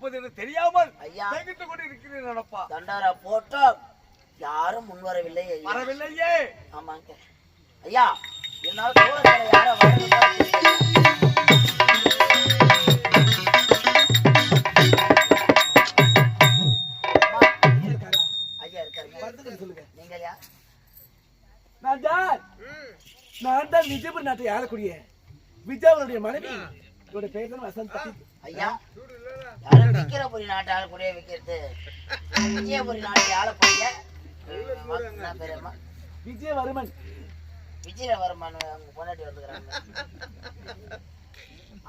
கொடுப்பது என்று தெரியாமல் கொண்டு இருக்கிறேன் நடப்பா. தண்டாரா போட்டோம். யாரும் முன்வரவில்லை ஐயா. வரவில்லையே. ஆமாங்க. ஐயா என்னால் தூரத்தில் யாரும் வரவில்லை ஐயா இருக்காருங்க சொல்லுங்க. நீங்க ஐயா நான் தான். நான் தான் விஜயபுரி நாட்டை ஆளக்கூடிய விஜயவருடைய மனைவி. இவருடைய பெயர் தான் வசந்தா. ஐயா யாரும் விக்கிரபுரி நாட்டு ஆளக்கூடிய விக்கிறது. விஜயபுரி நாட்டு ஆளக்கூடிய பேருமா. விஜயவர்மன். விஜயவர்மன் அவங்க பொண்டாட்டி வந்துக்கிறாங்க.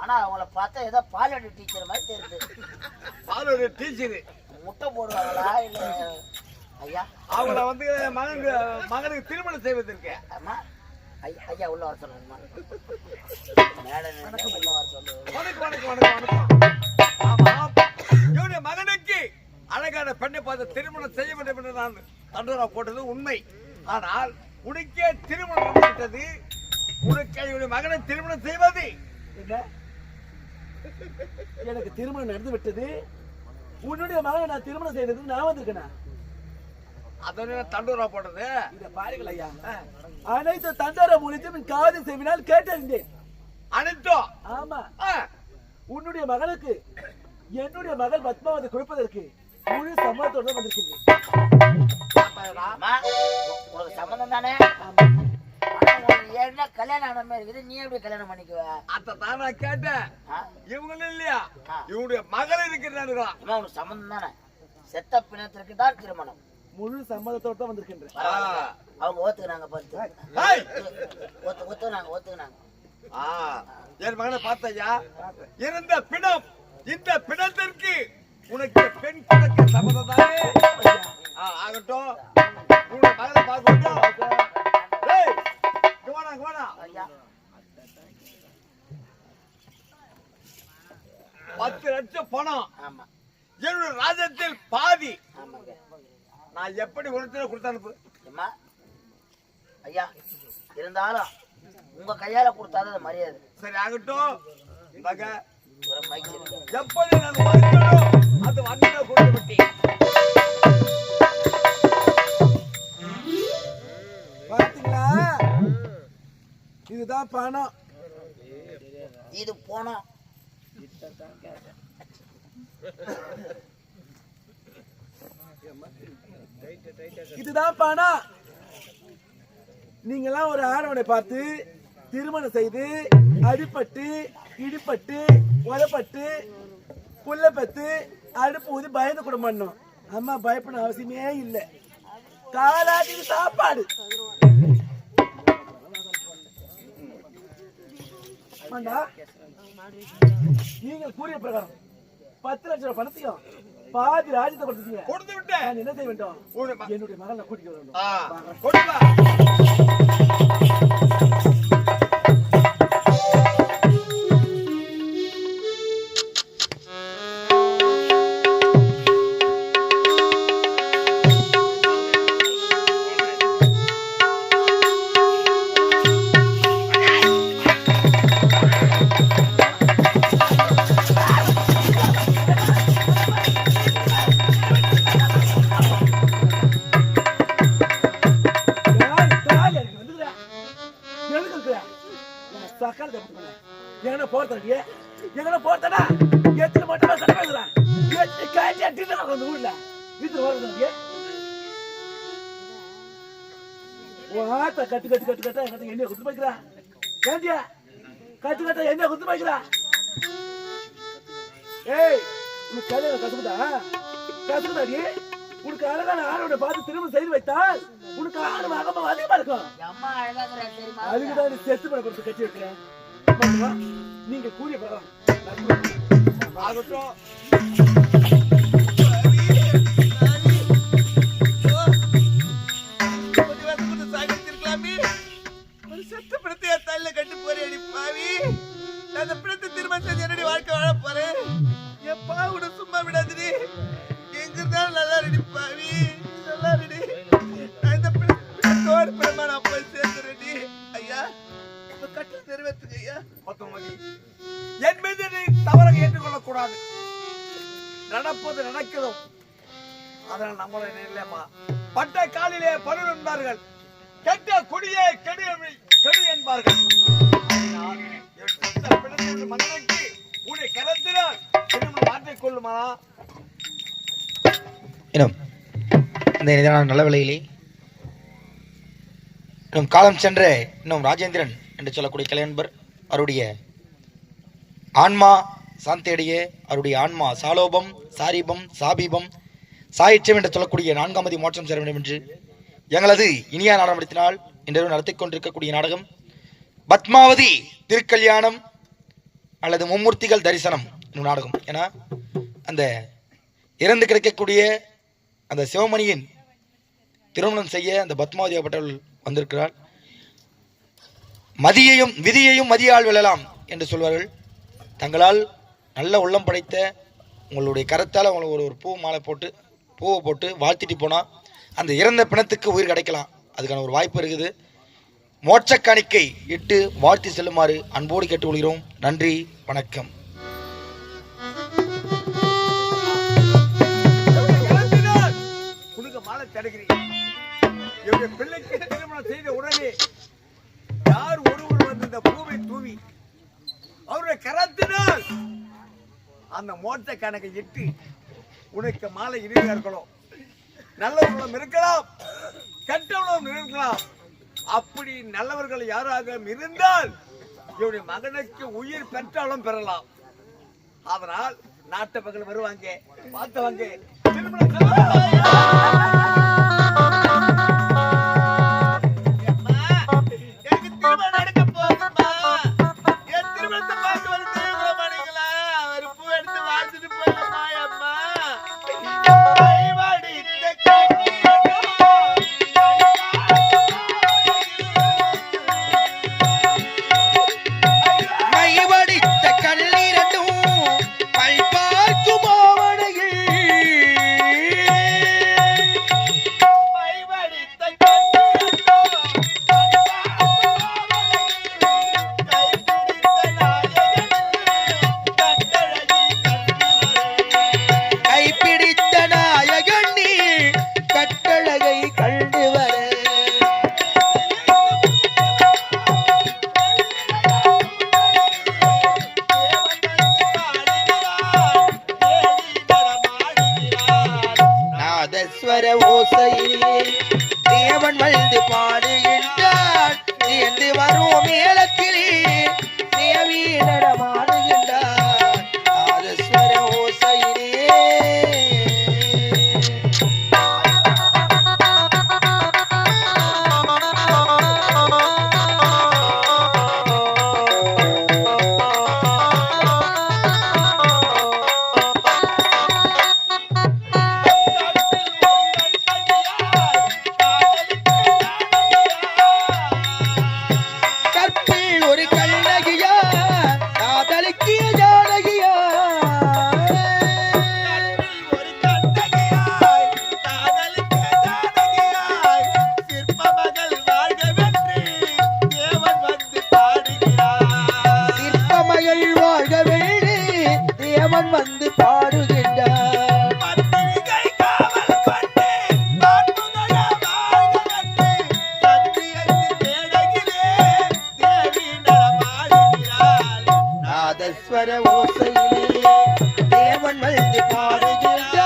ஆனா அவங்கள பார்த்தா ஏதோ பாலியடி டீச்சர் மாதிரி தெரியுது. பாலோட டீச்சரு. முட்டை போடுவாங்களா இல்ல? ஐயா. அவங்கள வந்து மகனுக்கு மகனுக்கு திருமணம் செய்வதற்கு. அம்மா ஐயா ஐயா உள்ள வர சொல்லுங்கம்மா மேடம் உள்ள வர சொல்லுங்க. மகனுக்கு அழகான பெண்ணை பார்த்து திருமணம் செய்ய வேண்டும் என்று நான் தண்டோரா போட்டது உண்மை. ஆனால் உனக்கே திருமணம் நடந்துவிட்டது உனக்கு என்னுடைய மகனை திருமணம் செய்வது. என்ன? எனக்கு திருமணம் நடந்து விட்டது. உன்னுடைய மகனை நான் திருமணம் செய்ததுக்கு நான் வந்திருக்கேனா? அதோட தண்டோரா போட்டது. இத பாருங்கள் ஐயா. அனைத்து தண்டார மூலியத்தையும் என் காது செவினால் கேட்டறிந்தேன். அனைத்தும் ஆமா. உன்னுடைய மகளுக்கு என்னுடைய மகள் பத்மாவதி கொடுப்பதற்கு முழு சம்மதத்தோடு வந்திருக்கின்றேன். உனக்கு சம்மந்தம் தானே? ஏன்னா கல்யாணம் ஆன மாதிரி இருக்குது? நீ எப்படி கல்யாணம் பண்ணிக்குவ? அத்தை தான் நான் கேட்டேன்? இவங்களும் இல்லையா. இவனுடைய மகள் இருக்கிறானுங்களா? அம்மா உனக்கு சம்மந்தம் தானே? செத்த பிணத்திற்கு தான் திருமணம். முழு சம்மதத்தோடு தான் வந்திருக்கின்றேன். அவங்க ஓத்துக்கினாங்க பார்த்து ஹேய்! ஒத்து என் மகனை பார்த்தையா இருந்த பிணம் இந்த பிணத்திற்கு உனக்கு பெண் கொடுக்க சம்மதம் ஆ, ஆகட்டும். உன்னுடைய மகனை பார்க்கட்டும். ஐயா. பத்து லட்சம் பணம். ஆமா. என்னுடைய ராஜ்யத்தில் பாதி. ஆமாங்க. நான் எப்படி உனத்துல கொடுத்து அனுப்பு? அம்மா ஐயா இருந்தாலும் உங்க கையால கொடுத்தாதான் அது மரியாதை. சரி ஆகட்டும். எப்படி அது வண்டியில கொடுத்து பாத்தீங்களா? இதுதான் பணம். இது போனோம் இதுதான் பணம் நீங்கெல்லாம் ஒரு ஆடவனை பார்த்து திருமணம் செய்து அடிப்பட்டு இடிப்பட்டு உதப்பட்டு புள்ள பெத்து அடுப்பு ஊதி பயந்து கூட பண்ணோம் அம்மா பயப்பட அவசியமே இல்லை. காலாட்டி சாப்பாடு. நீங்க நீங்கள் கூறிய பிரகாரம் பத்து லட்சம் ரூபாய் பணத்தையும் பாதி ராஜ்யத்தை கொடுத்துட்டீங்க. கொடுத்து விட்டேன். நான் என்ன செய்ய வேண்டும்? என்னுடைய மகளை கூட்டிட்டு வரணும் ஆ, ஏய் உனக்கு கல்யாணம் கத்துக்கிட்டா கத்துக்கிட்டாடி உனக்கு அழகான ஆணோட பார்த்து திரும்ப செய்து வைத்தால் உனக்கு ஆணவ அகம்பம் அதிகமா இருக்கும். அம்மா அழகாக்குறா தெரியுமா? அதுக்குதான் நீ செத்து பண்ண கொடுத்து கட்டி வைக்கிறேன் நீங்க கூறிய பிரகாரம் ஆகட்டும். எங்க இருந்தாலும் நல்லா ரெடி பாவி. நல்லா ரெடி. நான் இந்த தோடு பிரமா நான் போய் சேர்ந்துடி ஐயா இப்ப கட்டல் நிறைவேற்றுங்க ஐயா. பத்தொன்பது. என் மீது நீ தவறாக ஏற்றுக்கொள்ளக்கூடாது. நடப்பது நடக்கிறோம். அதனால் நம்மள இல்லையம்மா பட்ட காலிலே பலர் என்பார்கள் கெட்ட குடியே கெடு கெடு என்பார்கள். மன்னனுக்கு உன்னை கலத்தினால் மாற்றிக் கொள்ளுமா இன்னும் இந்த நிதான நல்ல விலையிலே இன்னும் காலம் சென்ற இன்னும் ராஜேந்திரன் என்று சொல்லக்கூடிய கலைஞன்பர் அவருடைய ஆன்மா சாந்தேடிய அவருடைய ஆன்மா சாலோபம் சாரீபம் சாபீபம் சாயிற்றம் என்று சொல்லக்கூடிய நான்காமதி மோட்சம் சேர வேண்டும் என்று எங்களது இனியா நாடகத்தினால் இன்று நடத்தி கொண்டிருக்கக்கூடிய நாடகம் பத்மாவதி திருக்கல்யாணம் அல்லது மும்மூர்த்திகள் தரிசனம் என்னும் நாடகம். ஏன்னா அந்த இறந்து கிடைக்கக்கூடிய அந்த சிவமணியின் திருமணம் செய்ய அந்த பத்மாவதி ஆகப்பட்டவள் வந்திருக்கிறாள் மதியையும் விதியையும் மதியால் விழலாம் என்று சொல்வார்கள். தங்களால் நல்ல உள்ளம் படைத்த உங்களுடைய கரத்தால் அவங்களை ஒரு ஒரு பூ மாலை போட்டு பூவை போட்டு வாழ்த்திட்டு போனால் அந்த இறந்த பிணத்துக்கு உயிர் கிடைக்கலாம். அதுக்கான ஒரு வாய்ப்பு இருக்குது. மோட்ச காணிக்கை இட்டு வாழ்த்தி செல்லுமாறு அன்போடு கேட்டுக்கொள்கிறோம். நன்றி வணக்கம். பிள்ளைக்கு திருமணம் செய்த உடனே யார் ஒருவர் வந்து இந்த பூவை தூவி அவருடைய கரத்தினால் அந்த மோட்ட கணக்கை இட்டு உனக்கு மாலை இனிமையா இருக்கணும். நல்ல உள்ளம் இருக்கலாம். கெட்ட உள்ளம் இருக்கலாம். அப்படி நல்லவர்கள் யாராக இருந்தால் இவருடைய மகனுக்கு உயிர் பெற்றாலும் பெறலாம். அதனால் நாட்டு மக்கள் வருவாங்க பார்த்தவங்க திருமணம் நாதஸ்வர ஓசையிலே தேவன் வந்து பாடுகிறார்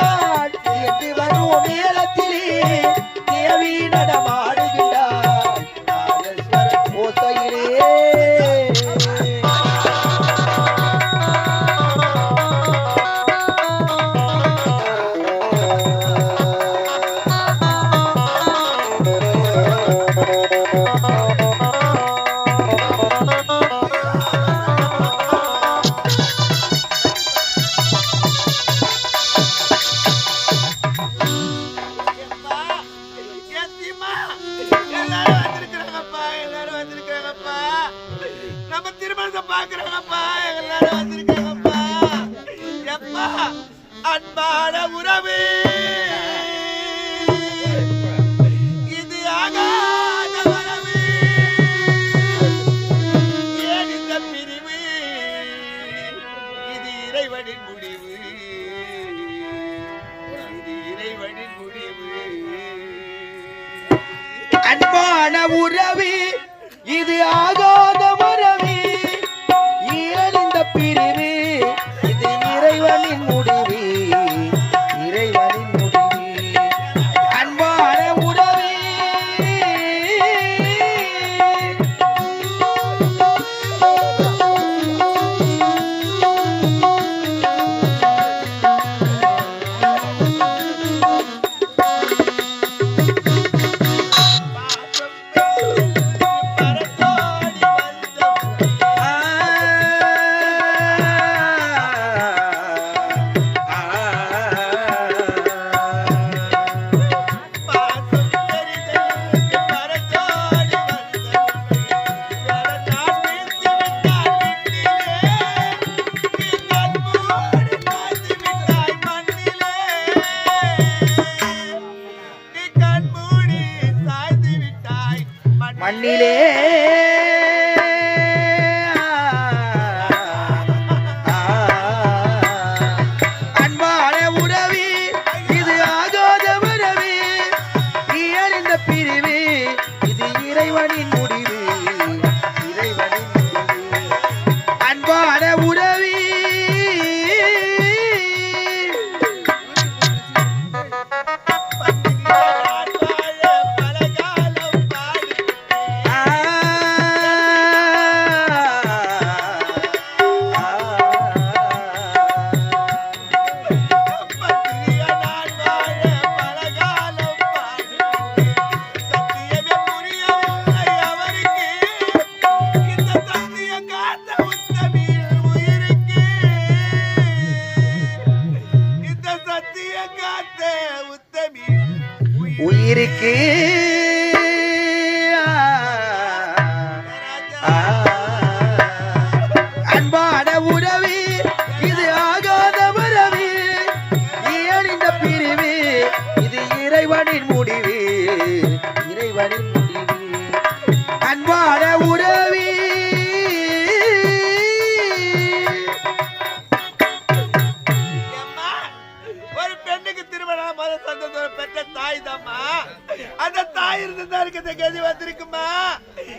கதி வந்திருக்குமா?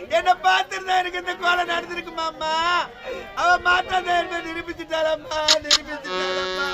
என்ன பார்த்திருந்தா எனக்கு இந்த கோலை நடந்திருக்குமாம்மா அவ மாற்றாத நிரூபிச்சுட்டாளம்மா நிரூபிச்சுட்டாளம்மா.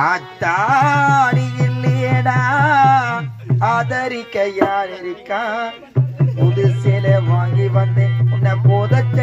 ஆத்தாடி இல்லையடா ஆதரிக்க யார் இருக்கா புது சிலை வாங்கி வந்தேன். உன்னை போதச்ச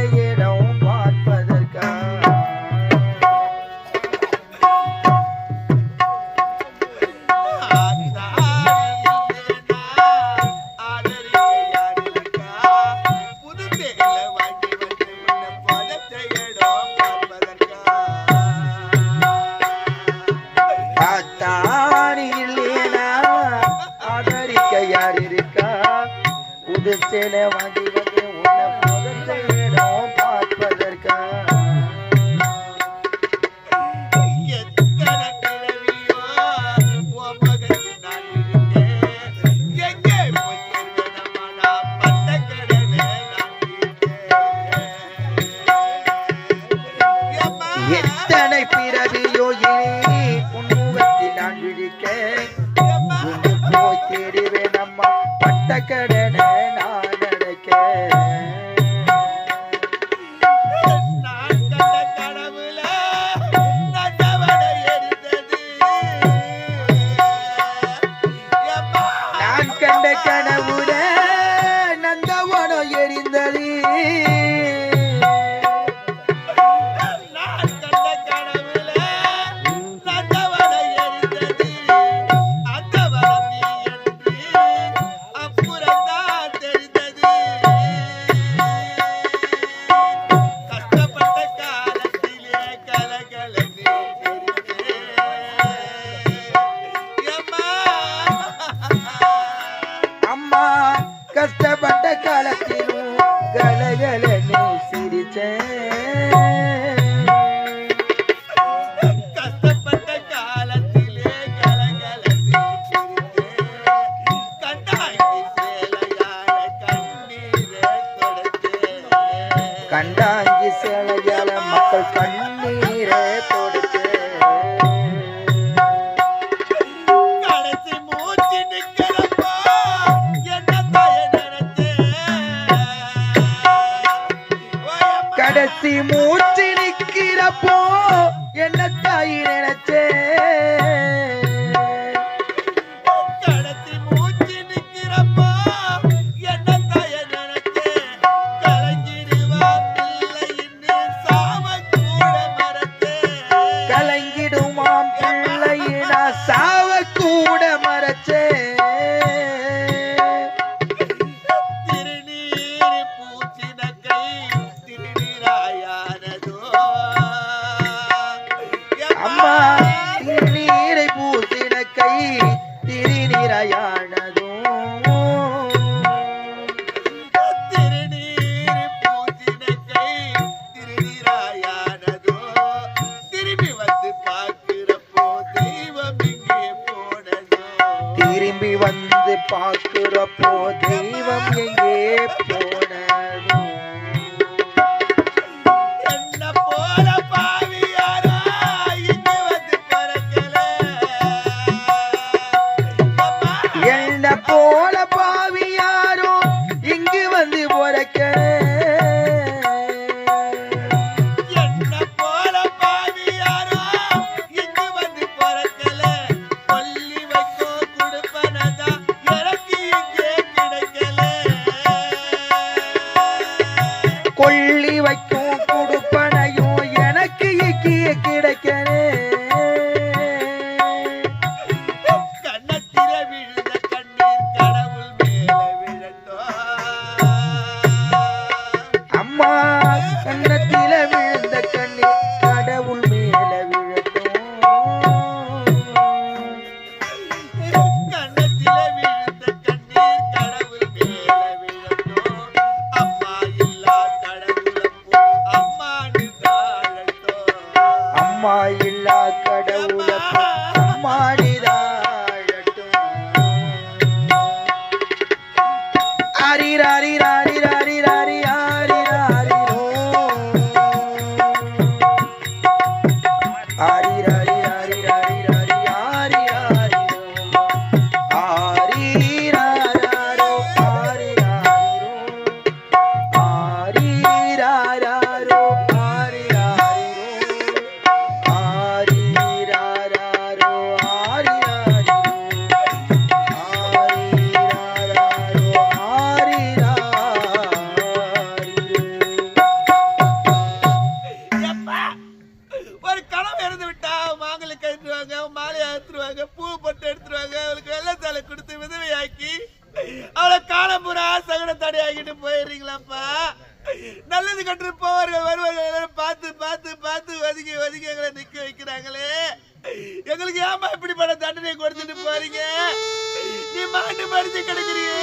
கலகலன்னு சிரிச்சேன் Ra-di-da-di. ஒதுக்கி நிக்க வைக்கிறாங்களே. எங்களுக்கு ஏமா இப்படிப்பட்ட தண்டனை கொடுத்துட்டு போறீங்க? நீ மாட்டு மருந்து கிடைக்கிறீங்க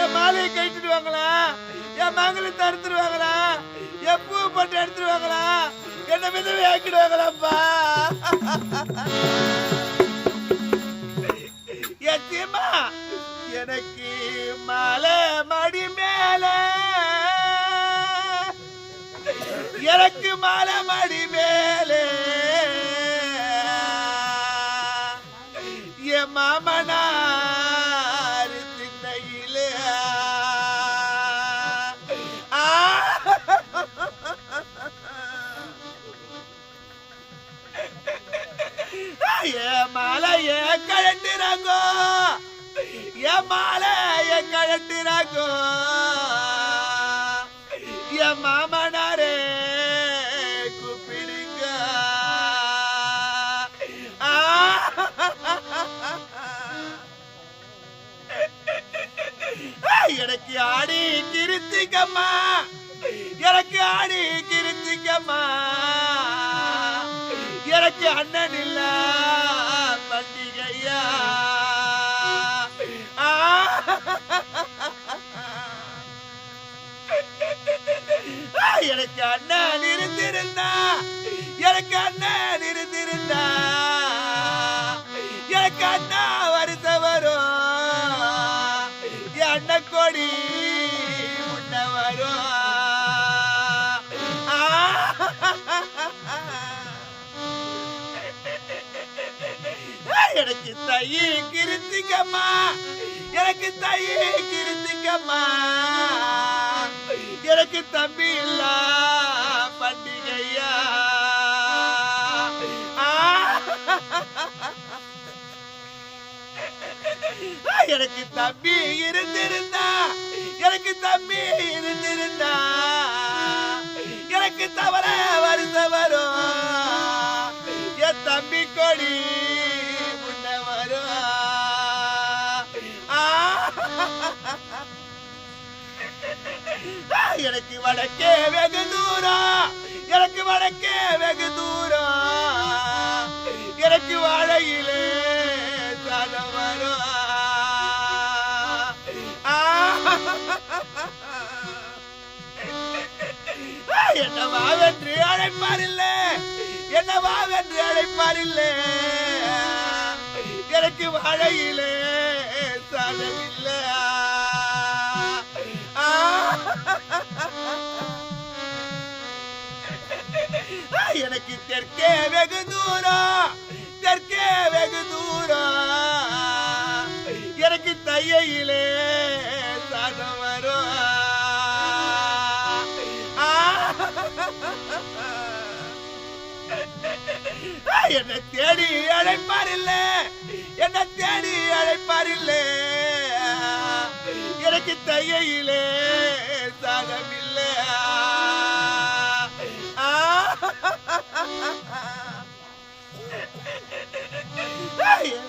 என் மாலையை கட்டிடுவாங்களா என் மங்களத்தை அறுத்துருவாங்களா என் பூ பட்டு எடுத்துருவாங்களா? என்ன மிதவை ஆக்கிடுவாங்களாப்பா? என் எனக்கு மலை மடி மேலே. எனக்கு மலமடி மேலே. என் மாமனார் திண்ணையிலே. ஏ மாலை ஏ கழண்டிறாங்கோ ஏ மாலை ஏ கழண்டிறாங்கோ என் மாமா எனக்கு ஆடி கிருத்திக்கம்மா எனக்கு ஆடி கிருத்திக்கம்மா எனக்கு அண்ணன் இல்ல பண்டிகையா. எனக்கு அண்ணன் இருந்திருந்தா. எனக்கு அண்ணன் எனக்கு தையே கிருத்திக்கம்மா எனக்கு தையே கிருத்திக்கம்மா எனக்கு தம்பி இல்ல பண்டிகையா. எனக்கு தம்பி இருந்திருந்தா. எனக்கு தம்பி இருந்திருந்தா. எனக்கு தவற வருஷ வரும். என் தம்பி கொடி எனக்கு வடக்கே வெகு தூரம் எனக்கு வடக்கே வெகு தூரம் எனக்கு வாழையிலே சனம் வரும். என்ன வாவென்று அழைப்பாரில்ல. என்ன வாவென்று எனக்கு வாழையிலே சனமில்லை எனக்கு தெற்கே வெகு தூரம் தெற்கே வெகு தூரம் எனக்கு தையிலே சதம் வரும் என்ன தேடி அழைப்பாரில்ல என்ன தேடி அழைப்பாரில்ல. எனக்கு தையிலே சதமில்லை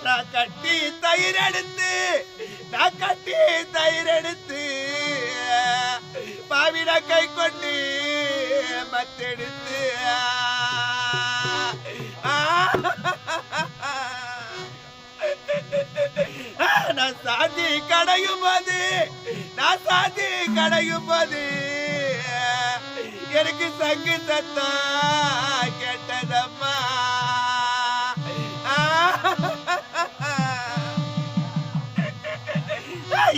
நான் கட்டி தயிர் எடுத்து நான் கட்டி தயிர் எடுத்து பாவிட கை கொண்டு மத்தெடுத்து நான் சாதி கடையும் போது நான் சாதி கடையும் போது எனக்கு சங்கு தத்தா கேட்டதம்மா.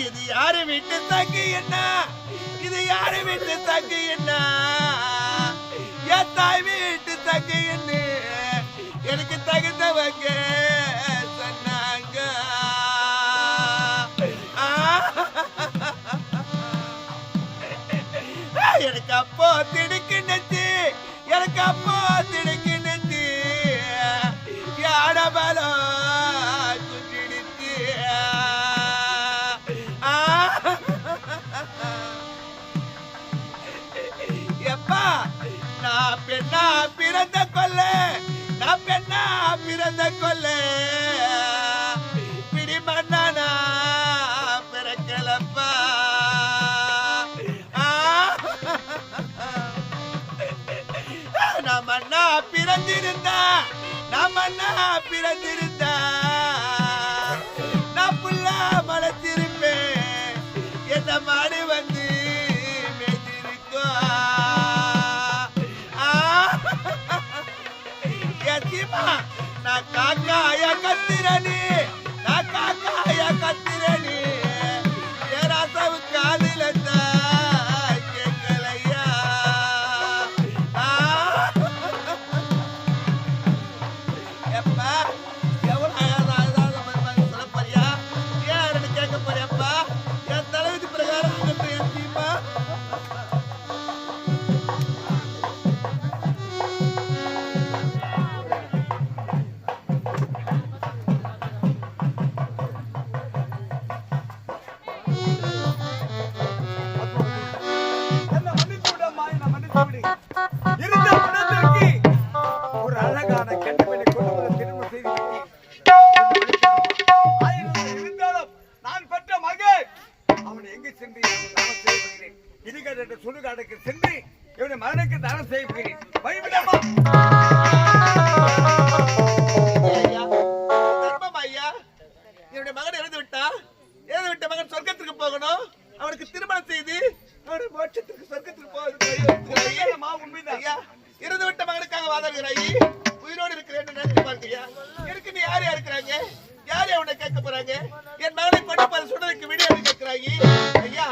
இது யாரு வீட்டு தங்கு என்ன? இது யாரு வீட்டு தங்கு என்ன? என் தாய் வீட்டு தங்கு என்ன? எனக்கு தகுந்தவங்க எனக்கு அப்போ திடுக்குன்னுச்சு. எனக்கு அப்போ திடுக்குன்னுச்சு. யாடபலம் குட்டிடுச்சு எப்பா நான் பெண்ணா பிறந்த கொல்ல நான் பெண்ணா பிறந்த கொல்ல பிறந்திருந்தா நான் மண்ணா பிறந்திருந்தா. நான் புல்லா மலத்திருப்பேன் எந்த மாடு வந்து மேய்ந்திருக்கும் ஆ. என் சீமா, நான் காக்காய கத்திரனி இவனை மகனுக்கு தானம் செய்ய வழிவிடமா என்னுடைய மகன் இறந்து விட்டா? இறந்து விட்ட மகன் சொர்க்கத்துக்கு போகணும். அவனுக்கு திருமணம் செய்து அவனுடைய மோட்சத்துக்கு சொர்க்கத்துக்கு போவதற்கு மா உண்மைதான் ஐயா. இறந்து விட்ட மகனுக்காக வாதாடுகிறாய் உயிரோடு இருக்கிறேன் நினைச்சு பாருங்க எனக்கு நீ யார் யார் இருக்கிறாங்க? யார் யார் உன்னை கேட்க போறாங்க? என் மகனை கொண்டு போற சுடலுக்கு விடியாது கேட்கிறாங்க ஐயா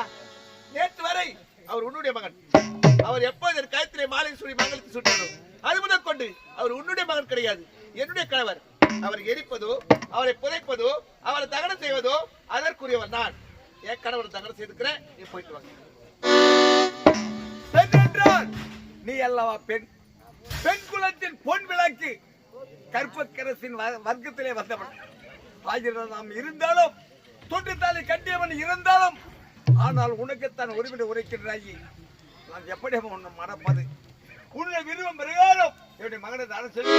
நேற்று வரை அவர் உன்னுடைய மகன். அவர் எப்போது என் மாலை சூடி மங்களுக்கு சுட்டாரோ அது முதல் கொண்டு அவர் உன்னுடைய மகன் கிடையாது. என்னுடைய கணவர் அவர் எரிப்பதோ அவரை புதைப்பதோ அவரை தகனம் செய்வதோ அதற்குரியவர் நான். என் கணவர் தகனம் செய்திருக்கிறேன் நீ போயிட்டு வாங்க. பெண் என்றால் நீ அல்லவா பெண்? பெண் குலத்தின் பொன் விளக்கு கற்பக்கரசின் வ- வர்க்கத்திலே வந்தவன். ஆயிரம் நாம் இருந்தாலும் தொட்டுத்தாலி கட்டியவன் இருந்தாலும் ஆனால் உனக்குத்தான் உரிமையை உரைக்கின்றாயி. நான் எப்படி உன்னை மறப்பது. உன்னை விரும்பும் பிரகாரம் என்னுடைய மகனை தர ஐயா,